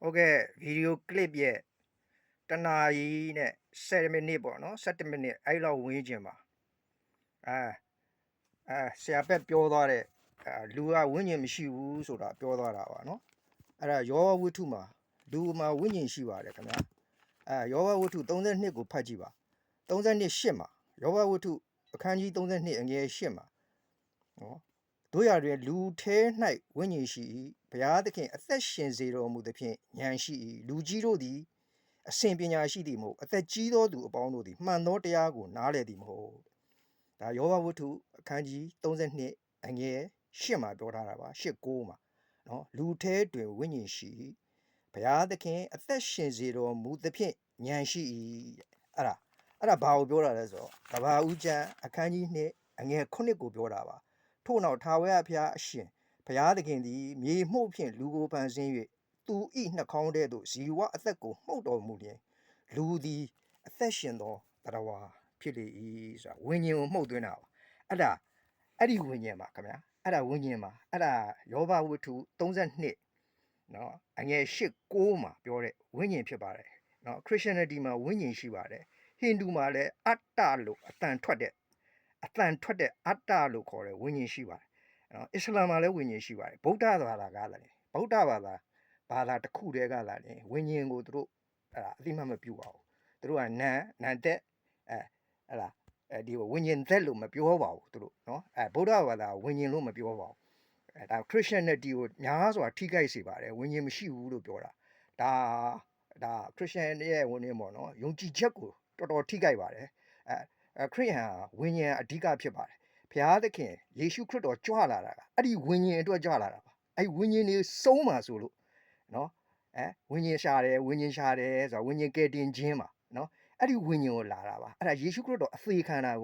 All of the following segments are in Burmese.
ဟုတ်ကဲ့ဗီဒီယိုကလစ်ရဲ့တနာရီနဲ့7မိနစ်ပေါ့နော်7မိနစ်အဲ့လောက်ဝင်းကျင်ပါအာအာဆရာပက်ပြောသွားတဲ့အာလူကဝင်းကျင်မရှိဘူးဆိုတာပြောသွားတာပါနော်အဲ့ဒါယောဘဝတ္ထုမှာလူမှာဝင်းကျင်ရှိပါတယ်ခင်ဗျာအာယောဘဝတ္ထု32ကိုဖတ်ကြည့်ပါ32 8မှာယောဘဝတ္ထုအခန်းကြီး32အငယ်8မှာနော် တို့ရတဲ့လူထဲ၌ဝိညာဉ်ရှိ၏ဘုရားသခင်အသက်ရှင်စေတော်မူသဖြင့်ဉာဏ်ရှိ၏လူကြီးတို့သည်အစဉ်ပညာရှိသည်မဟုတ်အသက်ကြီးသောသူအပေါင်းတို့သည်မှန်သောတရားကိုနားလည်သည်မဟုတ်ဒါယောဘဝတ္ထုအခန်းကြီး32အငယ်8မှာပြောထားတာပါ8 9မှာနော်လူထဲတွင်ဝိညာဉ်ရှိ၏ဘုရားသခင်အသက်ရှင်စေတော်မူသဖြင့်ဉာဏ်ရှိ၏တဲ့အဲ့ဒါအဲ့ဒါဘာကိုပြောတာလဲဆိုတော့ကဘာဦးကျမ်းအခန်းကြီး2အငယ်9ကိုပြောတာပါ ထို့နောက်ထာဝရဘုရားအရှင်ဘုရားသခင်သည်မြေမှုန့်ဖြင့်လူကိုပန်ဆင်း၍သူဤနှာခေါင်းထဲသို့ဇီဝအသက်ကိုမှုတ်တော်မူလျင်လူသည်အသက်ရှင်သောတရားဝါဖြစ်လေ၏ဆိုတာဝိညာဉ်ကိုမှုတ်သွင်းတာပါအဲ့ဒါအဲ့ဒီဝိညာဉ်ပါခင်ဗျာအဲ့ဒါဝိညာဉ်ပါအဲ့ဒါယောဘဝတ္ထု32နော်အငယ်8 9မှာပြောတဲ့ဝိညာဉ်ဖြစ်ပါတယ်နော် Christianity မှာဝိညာဉ်ရှိပါတယ်ဟိန္ဒူမှာလည်းအတ္တလို့အတန်ထွက်တဲ့ အတန်ထွက်တဲ့အတ္တလို့ခေါ်တဲ့ဝိညာဉ်ရှိပါတယ်နော်အစ္စလာမ်မှာလည်းဝိညာဉ်ရှိပါတယ်ဗုဒ္ဓဘာသာကလည်းဗုဒ္ဓဘာသာဘာသာတစ်ခုတည်းကလည်းဝိညာဉ်ကိုသူတို့အဲ့ဒါအသိမှတ်မပြုပါဘူးသူတို့ကနန်နန်တက်အဲအဲ့ဒါအဲဒီဝိညာဉ်သက်လို့မပြောပါဘူးသူတို့နော်အဲဗုဒ္ဓဘာသာဝိညာဉ်လို့မပြောပါဘူးအဲဒါ Christianity ကိုများစွာထိခိုက်စေပါတယ်ဝိညာဉ်မရှိဘူးလို့ပြောတာဒါဒါ Christian ရဲ့ဝိညာဉ်ပေါ့နော်ယုံကြည်ချက်ကိုတော်တော်ထိခိုက်ပါတယ်အဲအဲ ခရစ်ယာန်ဝိညာဉ်အဓိကဖြစ်ပါတယ်ဘုရားသခင်ယေရှုခရစ်တော်ကြွလာတာကအဲ့ဒီဝိညာဉ်အတွက်ကြွလာတာပါအဲ့ဒီဝိညာဉ်လေးစုံးပါဆိုလို့နော်အဲဝိညာဉ်ရှာတယ်ဝိညာဉ်ရှာတယ်ဆိုတာဝိညာဉ်ကယ်တင်ခြင်းပါနော်အဲ့ဒီဝိညာဉ်ကိုလာတာပါအဲ့ဒါယေရှုခရစ်တော်အသေးခံတာက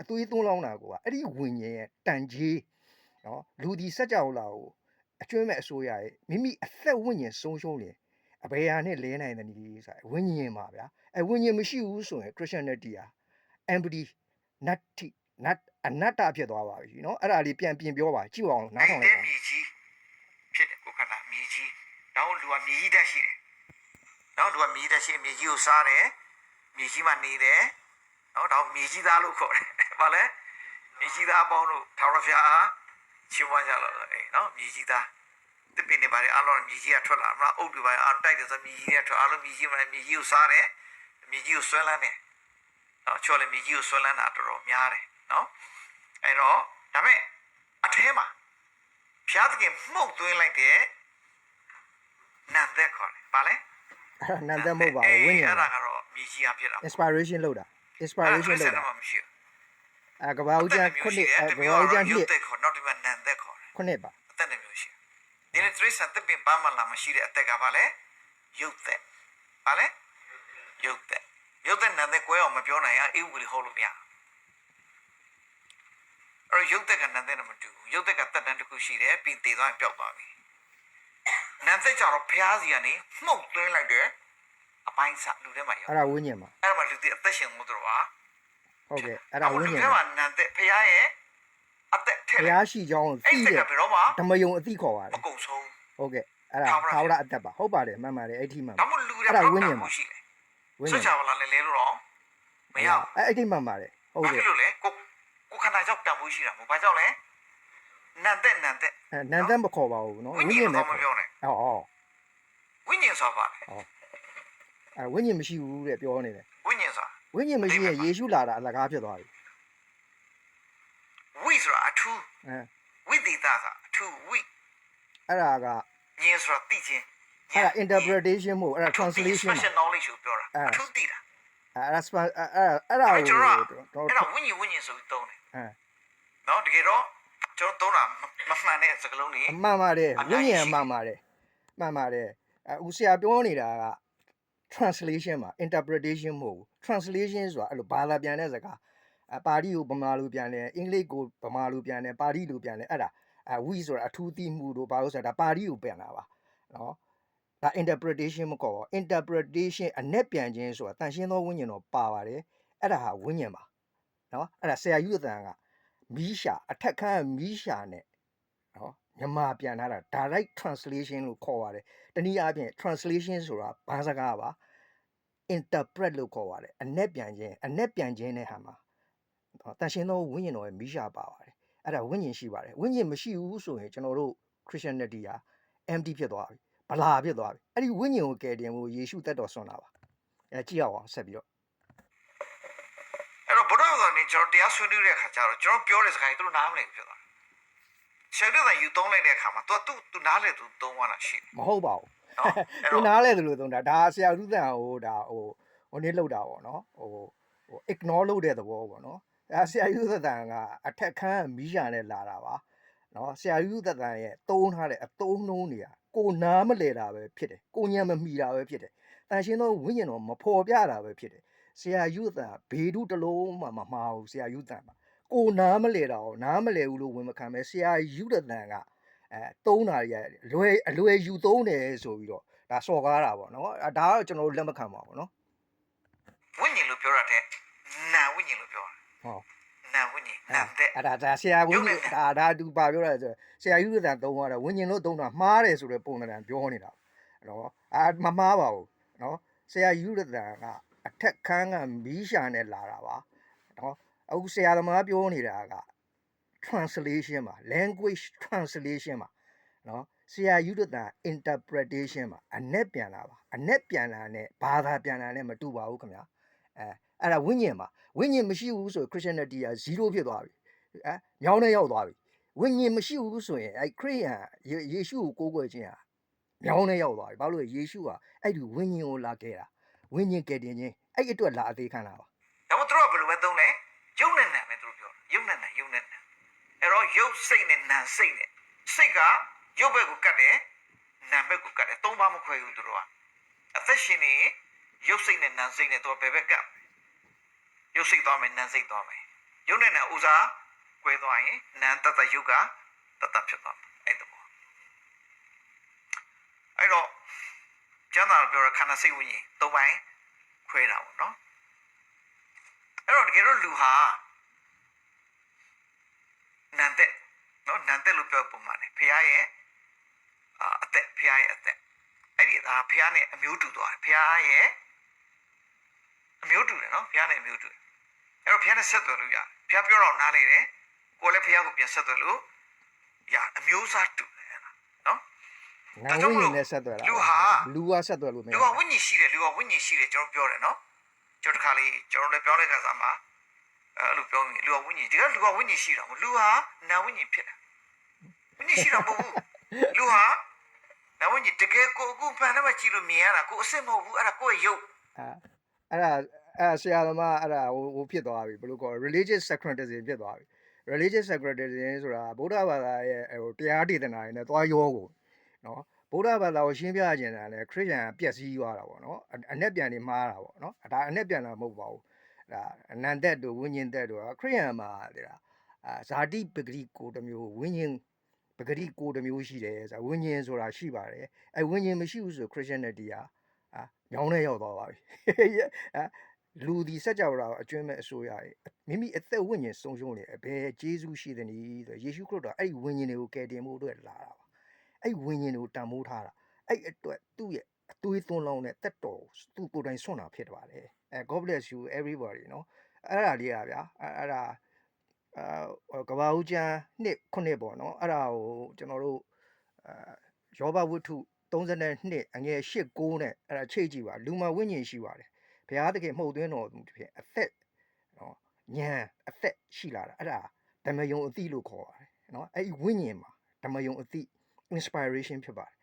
အသွေးသွန်းလောင်းတာကအဲ့ဒီဝိညာဉ်ရဲ့တန်ကြီးနော်လူဒီစัจ java လာကိုအကျွမ်းမဲ့အစိုးရရဲ့မိမိအသက်ဝိညာဉ်ဆုံးရှုံးတယ်အဘေယာနဲ့လဲနိုင်တဲ့နည်းဆိုတာဝိညာဉ်ပါဗျာအဲဝိညာဉ်မရှိဘူးဆိုရင် Christianity ဟာ empty natti nat အနတ္တဖြစ်သွားပါပြီเนาะအဲ့ဒါလေးပြန်ပြင်ပြောပါကြည့်အောင်နားထောင်လိုက်ပါ မြေကြီးဖြစ်တယ်ကိုခန္ဓာမြေကြီးနောက်လူကမြေကြီးတက်ရှိတယ်နောက်လူကမြေကြီးတက်ရှိမြေကြီးကိုစားတယ်မြေကြီးမှာနေတယ်နောက်တော့မြေကြီးသားလို့ခေါ်တယ်ဘာလဲမြေကြီးသားအပေါင်းတို့ထာဝရဘုရားအားချီးမွမ်းကြလို့အေးနော်မြေကြီးသားတစ်ပင်နေပါလေအားလုံးမြေကြီးကထွက်လာမလားအုပ်တွေပါအားတိုက်တယ်ဆိုမြေကြီးကထွက်အားလုံးမြေကြီးမှာမြေကြီးကိုစားတယ်မြေကြီးကိုဆွဲလန်းတယ် နော်ချော်လေမြေကြီးကိုဆွဲလန်းတာတော်တော်များတယ်နော်အဲ့တော့ဒါပေမဲ့အထဲမှာဖျားသခင်မှုတ်သွင်းလိုက်တဲ့နံသက်ခေါ်တယ်။ဗာလဲအဲ့ဒါနန္ဒမဟုတ်ပါဘူးဝိညာဉ်အဲ့ပါဒါကတော့မြေကြီးအဖြစ်တာ inspiration လောက်တာ inspiration လောက်တာမှမရှိဘူးအဲကဘာဦးကျန်ခုနှစ်အဲကဘာဦးကျန်ရုနှစ်ပ်သက်ခေါ်နောက်ဒီမှာနံသက်ခေါ်တယ်ခုနှစ်ပါ။အသက်နဲ့မျိုးရှိတယ်။ဒီနေ့ trace သက်ပင်ပန်းမလာမရှိတဲ့အသက်ကဗာလဲရုပ်သက်။ဗာလဲရုပ်သက် ရုပ်သက်နံသက်ကွဲအောင်မပြောနိုင်ရအေးဝီဟောလို့မရဘူး။အဲ့တော့ရုပ်သက်ကနံသက်နဲ့မတူဘူး။ရုပ်သက်ကတက်တန်းတစ်ခုရှိတယ်ပြီးတည်သွားရင်ပျောက်သွားပြီ။နံသက်ကြတော့ဖျားစီကနေမှုတ်သွင်းလိုက်တယ်အပိုင်းစလူထဲမှာရောက်အဲ့ဒါဝိညာဉ်ပါအဲ့ဒါမှလူတွေအသက်ရှင်မှုတို့ဟာဟုတ်ကဲ့အဲ့ဒါဝိလူညာဉ်ထဲပါမှာနံသက်ဖျားရဲ့အသက်ထဘုက်ရားရှိကြောင်းအဲ့သိသက်ကတဲ့ဘယ်တော့မှဓမ္မယုံအသိခေါ်ပါတမယ်ကုန်ဆုံးဟုတ်ကဲ့အဲ့ဒါသာဝရအသက်ပါဟုတ်ပါတယ်မှန်ပါတယ်အဲ့ဒီမှန်ဒါပါမှလူတွေအဲ့ဒါဝိညာဉ်ပါရှိတယ်ဝိ ဆွညာချဉ်ပါလားလဲလဲလို့တော့မရဘူးအဲ့အဲ့ဒီမှန်ပါတယ်ဟုတ်ဘာကဲ့ဖြစ်လို့လဲကိုကိုခန္ဓာကြောင့်တန်ဖိုးရှိတာမဟုတ်ဘာကြောင့်လဲနံသက်နံသက်အဲနန္ဒမခေါ်ပါဘူးနော်ဝိဝိညာဉ်ညာဉ်တော့နဲ့မခေါ်ပြောနဲ့ဟောဟောဝိညာဉ်ဆိုတာပါလေအဲဝိညာဉ်မရှိဘူးတဲ့ပြောနေတယ်ဝိညာဉ်ဆိုတာဝိညာဉ်မရှိရင်ယေရှုလာတာအလကားဖြစ်သွားပြီဝိဆိုတာအထူးအဲဝိသေသဆိုတာအထူးဝိအဲ့ဒါကဉာဏ်ဆိုတာသိခြင်း အဲ့ဒါ interpretation မဟုတ်အဲ့ဒါ translation ပါ special knowledge ကိုပြောတာအဲအထူးသိတာအဲ့ဒါ spa- အဲ့အဲ့အဲ့ဒါအဲ့ကိုကျွန်တော့တော်ကအဲ့ဒါဝိညာဉ်ဝိညာဉ်ဆိုပြီးသုံးတယ်အဲနော်တကယ်တော့ကျွန်တော်သုံးတာမမမှန်တဲ့စကားလုံးတွေအမှန်ပါတယ်အဝိများကြီးညာဉ်ရှိအမှန်ပါတယ်မှန်ပါတယ်အဲဦးဆရာပြောနေတာက translation ပါ interpretation မဟုတ်ဘူး translation ဆိုတာအဲ့လိုဘာသာပြန်တဲ့စကားအပါဠိကိုဗမာလိုပြန်တယ်အင်္ဂလိပ်ကိုဗမာလိုပြန်တယ်ပါဠိလိုပြန်တယ်အဲ့ဒါအဲဝိဆိုတာအထူးသိမှုတို့ဘာလို့ဆိုတာဒါပါဠိကိုပြန်တာပါနော် ဒါ interpretation မခေါ်ပါဘူး interpretation အ내ပြန်ခြင်းဆိုတာတန်ရှင်းသောဝိညာဉ်တော်ပါပါတယ်အဲ့ဒါဟာဝိညာဉ်ပါနော်အဲ့ဒါဆရာယူအတန်ကမီးရှာအထက်ခန်းကမီးရှာနဲ့နော် မြန်မာပြန်လာတာ direct translation လို့ခေါ်ပါတယ်တနည်းအားဖြင့် translation ဆိုတာဘာစကားပါ interpret လို့ခေါ်ပါတယ်အ내ပြန်ခြင်းအ내ပြန်ခြင်းတဲ့ဟာမှာတန်ရှင်းသောဝိညာဉ်တော်ရဲ့မိရှာပါပါတယ်အဲ့ဒါဝိညာဉ်ရှိပါတယ်ဝိညာဉ်မရှိဘူးဆိုရင်ကျွန်တော်တို့ Christianity ဟာ empty ဖြစ်သွားပြီ ဗလာဖြစ်သွားပြီအဲ့ဒီဝိညာဉ်ကိုကယ်တင်ဖို့ယေရှုတက်တော်ဆွမ်းတာပါအဲကြည့်ရအောင်ဆက်ပြီးတော့အဲ့တော့ဘုရားတော်နေကျွန်တော်တရားဆွေးနွေးတဲ့အခါကျတော့ကျွန်တော်ပြောတဲ့စကားကြီးသူတို့နားမလည်ဘူးဖြစ်သွားတယ်ဆရာတို့ကယူသုံးလိုက်တဲ့အခါမှာသူကသူသူနားလေသူသုံးသွားတာရှိတယ်မဟုတ်ပါဘူးနော်အဲ့သူတော့နားလဲသူလို့သုံးတာဒါဆရာလူတန်ဟိုဒါဟိုဟိုနေ့လောက်တာပေါ့နော်ဟိုဟို ignore လုပ်တဲ့သဘောပေါ့နော်အဲဆရာလူတန်ကအထက်ခန်းမီးရနဲ့လာတာပါ နော်ဆရာလူတန်ရဲ့တုံးထားတဲ့အတုံးနှုံးတွေကကိုနားမလဲတာပဲဖြစ်တယ်ကိုညံမမီတာပဲဖြစ်တယ်တန်ရှင်းသောဝိညာဉ်တော်မဖော်ပြတာပဲဖြစ်တယ်ဆရာယူတန်ဘေဒုတစ်လုံးမှမမှားဘူးဆရာယူတန်ပါကိုနားမလဲတာကိုနားမလဲဘူးလို့ဝင်မခံပဲဆရာယူတန်ကအဲတုံးတာတွေကလွယ်အလွယ်ယူသုံးတယ်ဆိုပြီးတော့ဒါစော်ကားတာပေါ့နော်အဲဒါကတော့ကျွန်တော်တို့လက်မခံပါဘူးနော်ဝိညာဉ်လို့ပြောရတဲ့နာဝိညာဉ်လို့ပြောတာဟောနာဝိညာဉ်နာတဲ့ အဲ့ဒါဒါဆရာဝင်းကြီးဒါဒါသူပါပြောတာဆိုဆရာယူရတာသုံးသွားတာဝင်းကျင်လို့သုံးတာမှားတယ်ဆိုတဲ့ပုံစံပြောနေတာနော်အာမမှားပါဘူးနော်ဆရာယူရတာကအထက်ခန်းကမီးရှာနဲ့လာတာပါနော်အခုဆရာသမားပြောနေတာက translation ပါ language translation ပါနော်ဆရာယူရတာ interpretation ပါအ내ပြန်လာပါအ내ပြန်လာနဲ့ဘာသာပြန်လာနဲ့မတူပါဘူးခင်ဗျာအဲအဲ့ဒါဝိညာဉ်ပါဝိညာဉ်မရှိဘူးဆို Christianity က0ဖြစ်သွားပြီ အဲညောင်းနဲ့ရောက်သွားပြီဝိညာဉ်မရှိဘူးဆိုရင်အဲခရိယန်ယေယေရှုကိုကိုးကွယ်ခြင်းဟာညောင်းနဲ့ရောက်သွားပြီဘာလို့လဲယေရှုဟာအဲ့ဒီဝိညာဉ်ကိုလာခဲ့တာဝိညာဉ်ကယ်တင်ခြင်းအဲ့ဒီအတွက်လာအသေးခံတာပါဒါမှမဟုတ်သူတို့ကဘယ်လိုပဲသုံးလဲယုံနဲ့နာပဲသူတို့ပြောတယ်ယုံနဲ့နာယုံနဲ့နာအဲ့တော့ယုတ်စိတ်နဲ့နာစိတ်နဲ့စိတ်ကယုတ်ဘက်ကိုကတ်တယ်နာဘက်ကိုကတ်တယ်သုံးပါမခွဲဘူးသူတို့ကအသက်ရှင်နေယုတ်စိတ်နဲ့နာစိတ်နဲ့သူကဘယ်ဘက်ကတ်ယုတ်စိတ်သွားမယ်နာစိတ်သွားမယ်ယုတ်နဲ့နာဥစား ကွဲသွားရင်နာတတယုတ်ကတတဖြစ်သွားမယ်အဲ့ဒါပေါ့အဲ့တော့ကျမ်းစာပြောရခန္ဓာစိတ်ဝိညာဉ်သုံးပိုင်းခွဲတာပေါ့နော်အဲ့တော့တကယ်တော့လူဟာနန်တဲ့နော်နန်တဲ့လို့ပြောပုံမှန်တယ်ဖះရဲ့အာအသက်ဖះရဲ့အသက်အဲ့ဒီဒါဖះနဲ့အမျိုးတူသွားတယ်ဖះရဲ့အမျိုးတူတယ်နော်ဖះနဲ့အမျိုးတူတယ်အဲ့တော့ဖះနဲ့ဆက်သွယ်လို့ရတယ်ဖះပြောတော့နားလေတယ် ကိုယ်လည်းဖះကိုပြန်ဆက်သွယ်လို့ရအမျိုးစားတူတယ်အဲ့ဒါနော်ငါဝိညာဉ်နဲ့ဆက်သွယ်တာလူဟာလူကဆက်သွယ်လို့မရလူကဝိညာဉ်ရှိတယ်လူကဝိညာဉ်ရှိတယ်ကျွန်တော်ပြောတယ်နော်ကျွန်တော်တစ်ခါလေးကျွန်တော်လည်းပြောတဲ့ခါစားမှာအဲ့လိုပြောရင်လူကဝိညာဉ်ဒီကလူကဝိညာဉ်ရှိတာမဟုတ်လူဟာနာဝိညာဉ်ဖြစ်တာဝိညာဉ်ရှိတာမဟုတ်ဘူးလူဟာနာဝိညာဉ်တကယ်ကိုအခုဖန်ထဲမှာကြည့်လို့မြင်ရတာကိုအစ်စ်မဟုတ်ဘူးအဲ့ဒါကိုယ့်ရဲ့ရုပ်အဲအဲ့ဒါအဲ့ဒါဆရာသမားအဲ့ဒါဟိုဟိုဖြစ်သွားပြီဘယ်လိုခေါ် religious syncretism ဖြစ်သွားပြီ religious syncretism ဆိုတာဗုဒ္ဓဘာသာရဲ့ဟိုတရားဒေသနာတွေနဲ့သွားရောကိုနော်ဗုဒ္ဓဘာသာကိုရှင်းပြခြင်းတာလည်းခရစ်ယာန်ကပျက်စီးသွားတာပေါ့နော်အအ내ပြန်နေမှားတာပေါ့နော်ဒါအ내ပြန်တာမဟုတ်ပါဘူးဒါအနန္တတို့ဝိညာဉ်သက်တို့ကခရစ်ယာန်မှာတဲ့ဒါအာဇာတိပဂရိကိုတစ်မျိုးဝိညာဉ်ပဂရိကိုတစ်မျိုးရှိတယ်ဆိုတာဝိညာဉ်ဆိုတာရှိပါတယ်အဲဝိညာဉ်မရှိဘူးဆို Christianity ကအာညောင်းနဲ့ရောက်သွားပါပြီအဲ လူဒီစัจ java ကိုအကျွမ်းမဲ့အစိုးရရဲ့မိမိအသက်ဝိညာဉ်ဆုံးရှုံးနေတယ်ဘယ်ဂျေဇုရှိသနည်းဆိုယေရှုခရစ်တော်အဲ့ဒီဝိညာဉ်တွေကိုကယ်တင်ဖို့အတွက်လာတာပါအဲ့ဒီဝိညာဉ်တွေကိုတန်ဖိုးထားတာအဲ့ဒီအတွက်သူ့ရဲ့အသွေးသွန်းလောင်းတဲ့တက်တော်ကိုသူ့ကိုယ်တိုင်ဆွန့်တာဖြစ်ပါတယ်အဲ God bless you everybody เนาะအဲ့ဒါလေးอ่ะဗျာအဲ့အဲ့ဒါအာကဘာဦးကျမ်းနှစ်ခုနှစ်ပေါ့เนาะအဲ့ဒါကိုကျွန်တော်တို့အာယောဘဝတ္ထု32အငယ်8 9နဲ့အဲ့ဒါချိတ်ကြည့်ပါလူမှာဝိညာဉ်ရှိပါတယ် ဘုရားသခင်မှုတ်သွင်းတော်မူဖြစ်အသက်နော်ဉာဏ်အသက်ရှိလာတာအဲ့ဒါဓမ္မယုံအသိလို့ခေါ်ပါတယ်နော်အဲ့ဒီဝိညာဉ်မှာဓမ္မယုံအသိ inspiration ဖြစ်ပါတယ်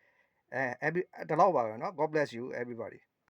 အဲ every တလောက်ပါပဲနော် God bless you everybody